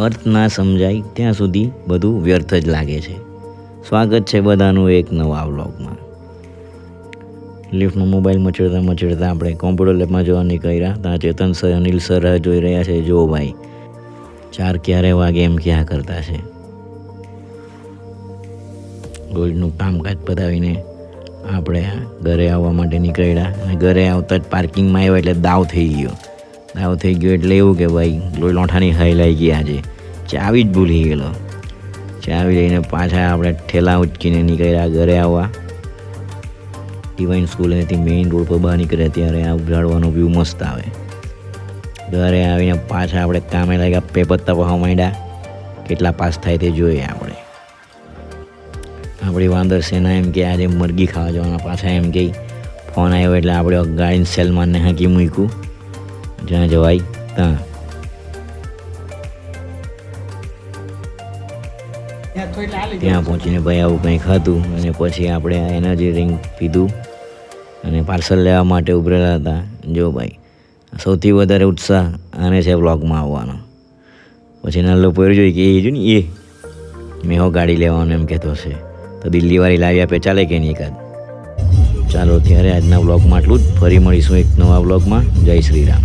અર્થ ના સમજાય ત્યાં સુધી બધું વ્યર્થ જ લાગે છે. સ્વાગત છે બધાનું એક નવા વ્લોગમાં. લિફ્ટમાં મોબાઈલ મચડતા મચડતા આપણે કોમ્પ્યુટર લેબમાં જવા નીકળ્યા ત્યાં ચેતન સર, અનિલ સર જોઈ રહ્યા છે. જો ભાઈ, ચાર ક્યારે વાગે એમ ક્યાં કરતા છે? રોજનું કામકાજ પતાવીને આપણે ઘરે આવવા માટે નીકળ્યા. અને ઘરે આવતા જ પાર્કિંગમાં આવ્યા એટલે દાવ થઈ ગયો. દાવ થઈ ગયો એટલે એવું કે ભાઈ, લોહી લોઠાની હાઈ લાગી ગઈ આજે. ચાવી જ ભૂલી ગયેલો. ચાવી લઈને પાછા આપણે ઠેલા ઉચકીને નીકળ્યા ઘરે આવવા. ડિવાઇન સ્કૂલેથી મેઇન રોડ પર બહાર નીકળ્યા ત્યારે આ ઉઘાડવાનો વ્યૂ મસ્ત આવે. ઘરે આવીને પાછા આપણે કામે લાગ્યા પેપર તપાવવા માંડ્યા. કેટલા પાસ થાય તે જોઈએ આપણે. આપણી વાંદર સેના એમ કે આજે મરઘી ખાવા જવાના પાછા એમ કે, ફોન આવ્યો એટલે આપણે ગાડીને સેલમાનને હાંકી મૂક્યું. જ્યાં જવાય ત્યાં. ત્યાં પહોંચીને ભાઈ આવું કંઈ ખાધું અને પછી આપણે એનર્જી ડ્રિંક પીધું અને પાર્સલ લેવા માટે ઉભરેલા હતા. જો ભાઈ, સૌથી વધારે ઉત્સાહ આને છે બ્લોગમાં આવવાનો. પછી નાનો પહેર્યું જોઈ કે એ જો ને એ, મેં હો ગાડી લેવાનું એમ કહેતો છે તો દિલ્હીવાળી લાવી આપે ચાલે કે નહીં એકાદ ચાલો ત્યારે આજના બ્લોગમાં આટલું જ. ફરી મળીશું એક નવા બ્લોગમાં જય શ્રી રામ.